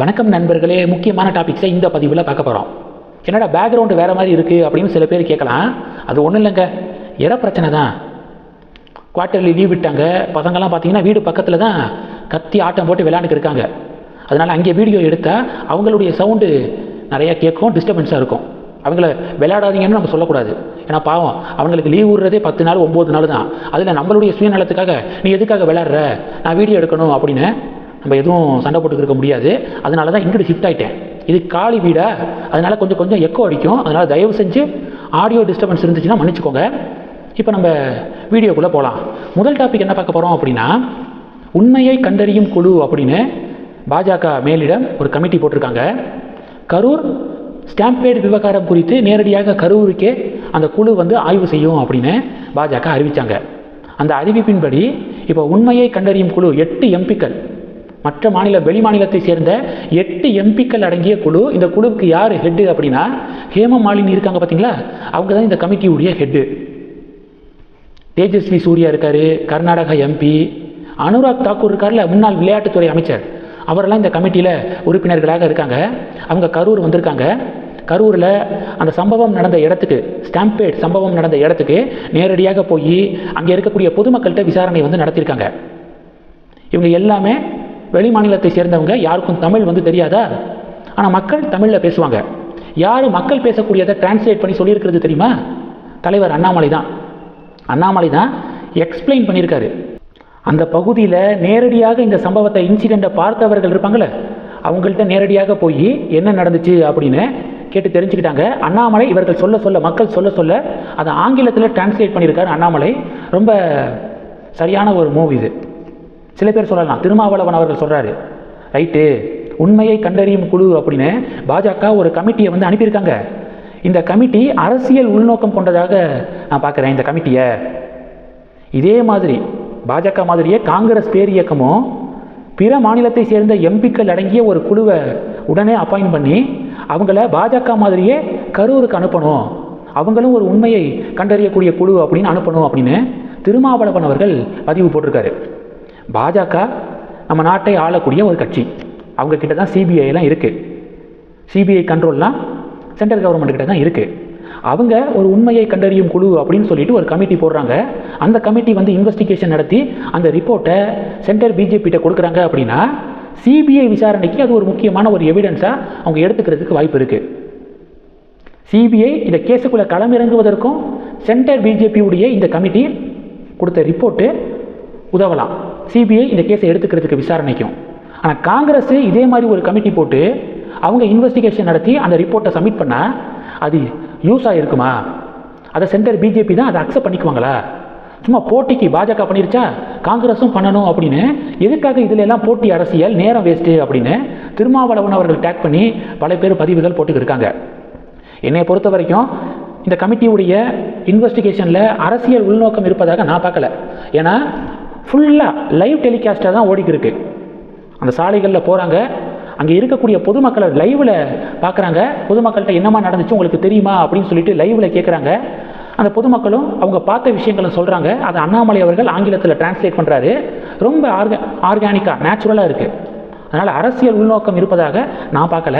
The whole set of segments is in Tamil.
வணக்கம் நண்பர்களே முக்கியமான டாபிக்ஸை இந்த பதிவில் பார்க்க போகிறோம் என்னடா பேக்ரவுண்டு வேறு மாதிரி இருக்குது அப்படின்னு சில பேர் கேட்கலாம். அது ஒன்றும் இல்லைங்க. இட பிரச்சனை தான். குவார்ட்டர்லி லீவ் விட்டாங்க. பசங்கள்லாம் பார்த்தீங்கன்னா வீடு பக்கத்தில் தான் கத்தி ஆட்டம் போட்டு விளையாண்டுக்கு இருக்காங்க. அதனால் அங்கே வீடியோ எடுத்தால் அவங்களுடைய சவுண்டு நிறையா கேட்கும் டிஸ்டர்பன்ஸாக இருக்கும். அவங்கள விளையாடாதீங்கன்னு நம்ம சொல்லக்கூடாது. ஏன்னா பாவம் அவங்களுக்கு லீவ் விடுறதே பத்து நாள் ஒம்பது நாள் தான். அதில் நம்மளுடைய சுயநலத்துக்காக நீ எதுக்காக விளையாடுற? நான் வீடியோ எடுக்கணும் அப்படின்னு நம்ம எதுவும் சண்டை போட்டுக்கிட்டு இருக்க முடியாது. அதனால தான் இங்கிட்டு ஷிஃப்ட் ஆகிட்டேன் இது காலி வீடா? அதனால் கொஞ்சம் கொஞ்சம் எக்கோ அடிக்கும். அதனால் தயவு செஞ்சு ஆடியோ டிஸ்டர்பன்ஸ் இருந்துச்சுன்னா மன்னிச்சுக்கோங்க. இப்போ நம்ம வீடியோக்குள்ளே போகலாம் முதல் டாபிக் என்ன பார்க்க போகிறோம் அப்படின்னா உண்மையை கண்டறியும் குழு அப்படின்னு பாஜக மேலிடம் ஒரு கமிட்டி போட்டிருக்காங்க. கரூர் ஸ்டாம்பேட் விவகாரம் குறித்து நேரடியாக கரூருக்கே அந்த குழு வந்து ஆய்வு செய்யும் அப்படின்னு பாஜக அறிவித்தாங்க அந்த அறிவிப்பின்படி இப்போ உண்மையை கண்டறியும் குழு எட்டு எம்பிக்கள் மற்ற மாநில வெளி மாநிலத்தை சேர்ந்த எட்டு எம்பிக்கள் அடங்கிய குழு. இந்த குழுவுக்கு யார் ஹெட்டு அப்படின்னா ஹேம மாலினி இருக்காங்க பார்த்தீங்களா அவங்க தான் இந்த கமிட்டியுடைய ஹெட்டு தேஜஸ்வி சூர்யா இருக்காரு கர்நாடகா எம்பி அனுராக் தாக்கூர் இருக்கார்ல முன்னாள் விளையாட்டுத்துறை அமைச்சர். அவரெல்லாம் இந்த கமிட்டியில் உறுப்பினர்களாக இருக்காங்க. அவங்க கரூர் வந்திருக்காங்க. கரூரில் அந்த சம்பவம் நடந்த இடத்துக்கு ஸ்டாம்பேட் சம்பவம் நடந்த இடத்துக்கு நேரடியாக போய் அங்கே இருக்கக்கூடிய பொதுமக்கள்கிட்ட விசாரணை வந்து நடத்தியிருக்காங்க. இவங்க எல்லாமே வெளி மாநிலத்தை சேர்ந்தவங்க யாருக்கும் தமிழ் வந்து தெரியாதா? ஆனால் மக்கள் தமிழில் பேசுவாங்க. யார் மக்கள் பேசக்கூடியதை டிரான்ஸ்லேட் பண்ணி சொல்லியிருக்கிறது தெரியுமா? தலைவர் அண்ணாமலை தான். அண்ணாமலை தான் எக்ஸ்பிளைன் பண்ணியிருக்காரு. அந்த பகுதியில் நேரடியாக இந்த சம்பவத்தை இன்சிடெண்ட்டை பார்த்தவர்கள் இருப்பாங்களே அவங்கள்ட்ட நேரடியாக போய் என்ன நடந்துச்சு அப்படின்னு கேட்டு தெரிஞ்சுக்கிட்டாங்க. அண்ணாமலை இவர்கள் சொல்ல சொல்ல மக்கள் சொல்ல சொல்ல அதை ஆங்கிலத்தில் டிரான்ஸ்லேட் பண்ணியிருக்காரு அண்ணாமலை. ரொம்ப சரியான ஒரு மூவி இது. சில பேர் சொல்லலாம் திருமாவளவன் அவர்கள் சொல்கிறாரு ரைட்டு உண்மையை கண்டறியும் குழு அப்படின்னு பாஜக ஒரு கமிட்டியை வந்து அனுப்பியிருக்காங்க. இந்த கமிட்டி அரசியல் உள்நோக்கம் கொண்டதாக நான் பார்க்குறேன் இந்த கமிட்டியை. இதே மாதிரி பாஜக மாதிரியே காங்கிரஸ் பேர் இயக்கமும் பிற மாநிலத்தை சேர்ந்த எம்பிக்கள் அடங்கிய ஒரு குழுவை உடனே அப்பாயின்ட் பண்ணி அவங்கள பாஜக மாதிரியே கரூருக்கு அனுப்பணும். அவங்களும் ஒரு உண்மையை கண்டறியக்கூடிய குழு அப்படின்னு அனுப்பணும் அப்படின்னு திருமாவளவன் அவர்கள் பதிவு போட்டிருக்காரு. பாஜக நம்ம நாட்டை ஆளக்கூடிய ஒரு கட்சி. அவங்க கிட்ட தான் சிபிஐலாம் இருக்குது சிபிஐ கண்ட்ரோல்லாம் சென்ட்ரல் கவர்மெண்ட் கிட்ட தான் இருக்குது அவங்க ஒரு உண்மையை கண்டறியும் குழு அப்படின்னு சொல்லிட்டு ஒரு கமிட்டி போடுறாங்க. அந்த கமிட்டி வந்து இன்வெஸ்டிகேஷன் நடத்தி அந்த ரிப்போர்ட்டை சென்டர் பிஜேபிகிட்ட கொடுக்குறாங்க அப்படின்னா சிபிஐ விசாரணைக்கு அது ஒரு முக்கியமான ஒரு எவிடன்ஸாக அவங்க எடுத்துக்கிறதுக்கு வாய்ப்பு இருக்குது சிபிஐ இந்த கேஸுக்குள்ளே களமிறங்குவதற்கும் சென்டர் பிஜேபியுடைய இந்த கமிட்டி கொடுத்த ரிப்போர்ட்டு உதவலாம். சிபிஐ இந்த கேஸை எடுத்துக்கிறதுக்கு விசாரணைக்கும். ஆனால் காங்கிரஸ் இதே மாதிரி ஒரு கமிட்டி போட்டு அவங்க இன்வெஸ்டிகேஷன் நடத்தி அந்த ரிப்போர்ட்டை சப்மிட் பண்ணால் அது யூஸ் ஆகிருக்குமா அதை சென்டர் பிஜேபி தான் அதை அக்செப்ட் பண்ணிக்குவாங்களா? சும்மா போட்டிக்கு பாஜக பண்ணிருச்சா? காங்கிரஸும் பண்ணணும் அப்படின்னு எதுக்காக இதில் எல்லாம் போட்டி அரசியல் நேரம் வேஸ்ட்டு அப்படின்னு திருமாவளவன் அவர்கள் டேக் பண்ணி பல பேர் பதிவுகள் போட்டுக்கிருக்காங்க என்னை பொறுத்த வரைக்கும் இந்த கமிட்டியுடைய இன்வெஸ்டிகேஷனில் அரசியல் உள்நோக்கம் இருப்பதாக நான் பார்க்கல. ஏன்னா ஃபுல்லாக லைவ் டெலிகாஸ்ட்டாக தான் ஓடிக்கிருக்கு. அந்த சாலைகளில் போகிறாங்க அங்கே இருக்கக்கூடிய பொதுமக்களை லைவில் பார்க்குறாங்க பொதுமக்கள்கிட்ட என்னமா நடந்துச்சு உங்களுக்கு தெரியுமா அப்படின்னு சொல்லிட்டு லைவில் கேட்குறாங்க அந்த பொதுமக்களும் அவங்க பார்த்த விஷயங்களை சொல்கிறாங்க அதை அண்ணாமலை அவர்கள் ஆங்கிலத்தில் டிரான்ஸ்லேட் பண்ணுறாரு ரொம்ப ஆர்க ஆர்கானிக்காக நேச்சுரலாக இருக்குது அதனால் அரசியல் உள்நோக்கம் இருப்பதாக நான் பார்க்கல.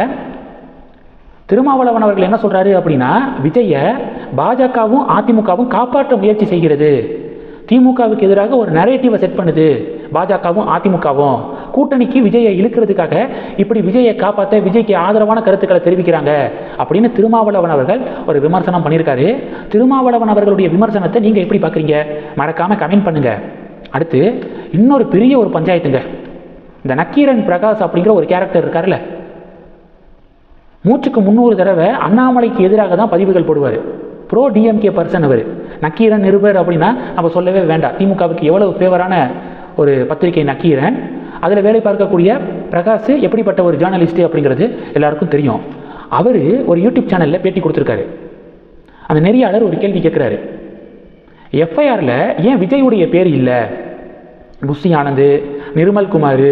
திருமாவளவன் அவர்கள் என்ன சொல்கிறாரு அப்படின்னா விஜயை பாஜகவும் அதிமுகவும் காப்பாற்ற முயற்சி செய்கிறது. திமுகவுக்கு எதிராக ஒரு நரேட்டிவை செட் பண்ணுது. பாஜகவும் அதிமுகவும். கூட்டணிக்கு விஜயை இழுக்கிறதுக்காக இப்படி விஜயை காப்பாற்ற விஜய்க்கு ஆதரவான கருத்துக்களை தெரிவிக்கிறாங்க அப்படின்னு திருமாவளவன் அவர்கள் ஒரு விமர்சனம் பண்ணியிருக்காரு. திருமாவளவன் அவர்களுடைய விமர்சனத்தை நீங்கள் எப்படி பார்க்குறீங்க? மறக்காமல் கமெண்ட் பண்ணுங்கள் அடுத்து இன்னொரு பெரிய ஒரு பஞ்சாயத்துங்க. இந்த நக்கீரன் பிரகாஷ் அப்படிங்கிற ஒரு கேரக்டர் இருக்கார்ல மூச்சுக்கு முந்நூறு தடவை அண்ணாமலைக்கு எதிராக தான் பதிவுகள் போடுவார். ப்ரோ டிஎம்கே பர்சன் அவர். நக்கீரன் நிருபர் அப்படின்னா நம்ம சொல்லவே வேண்டாம். திமுகவுக்கு எவ்வளவு ஃபேவரான ஒரு பத்திரிகை நக்கீரன் அதில் வேலை பார்க்கக்கூடிய பிரகாஷ் எப்படிப்பட்ட ஒரு ஜேர்னலிஸ்ட்டு அப்படிங்கிறது எல்லாருக்கும் தெரியும். அவர் ஒரு யூடியூப் சேனலில் பேட்டி கொடுத்துருக்காரு. அந்த நெறியாளர் ஒரு கேள்வி கேட்குறாரு. எஃப்ஐஆரில் ஏன் விஜயுடைய பேர் இல்லை? புஷி ஆனந்த் நிர்மல்குமார்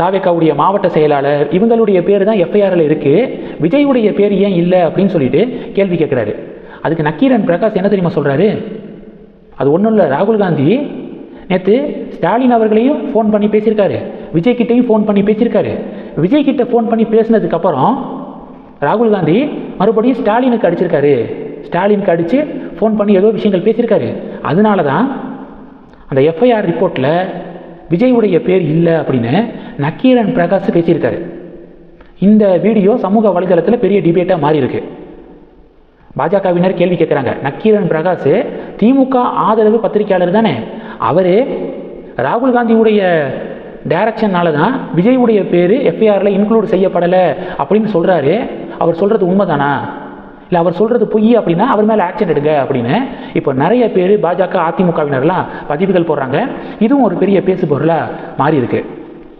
தாவேக்காவுடைய மாவட்ட செயலாளர் இவங்களுடைய பேர் தான் எஃப்ஐஆரில் இருக்குது விஜயுடைய பேர் ஏன் இல்லை அப்படின்னு சொல்லிட்டு கேள்வி கேட்குறாரு. அதுக்கு நக்கீரன் பிரகாஷ் என்ன தெரியுமா சொல்கிறாரு அது ஒன்றும் இல்லை ராகுல் காந்தி நேற்று ஸ்டாலின் அவர்களையும் ஃபோன் பண்ணி பேசியிருக்காரு. விஜய் கிட்டேயும் ஃபோன் பண்ணி பேசியிருக்காரு. விஜய் கிட்ட ஃபோன் பண்ணி பேசினதுக்கப்புறம் ராகுல் காந்தி மறுபடியும் ஸ்டாலினுக்கு அடிச்சிருக்காரு. ஸ்டாலினுக்கு அடித்து ஃபோன் பண்ணி ஏதோ விஷயங்கள் பேசியிருக்காரு. அதனால தான் அந்த எஃப்ஐஆர் ரிப்போர்ட்டில் விஜயுடைய பேர் இல்லை அப்படின்னு நக்கீரன் பிரகாஷ் பேசியிருக்காரு. இந்த வீடியோ சமூக வலைதளத்தில் பெரிய டிபேட்டாக மாறியிருக்கு. பாஜகவினர் கேள்வி கேட்குறாங்க. நக்கீரன் பிரகாஷ் திமுக ஆதரவு பத்திரிகையாளர் தானே? அவர் ராகுல் காந்தியுடைய டைரக்ஷனால தான் விஜயுடைய பேர் எஃப்ஐஆரில் இன்க்ளூட் செய்யப்படலை அப்படின்னு சொல்கிறாரு அவர் சொல்கிறது உண்மைதானா? இல்லை அவர் சொல்கிறது பொய் அப்படின்னா அவர் மேலே ஆக்ஷன் எடுங்க அப்படின்னு இப்போ நிறைய பேர் பாஜக அதிமுகவினர்லாம் பதிவுகள் போடுறாங்க. இதுவும் ஒரு பெரிய பேசு பொருளாக மாறி இருக்குது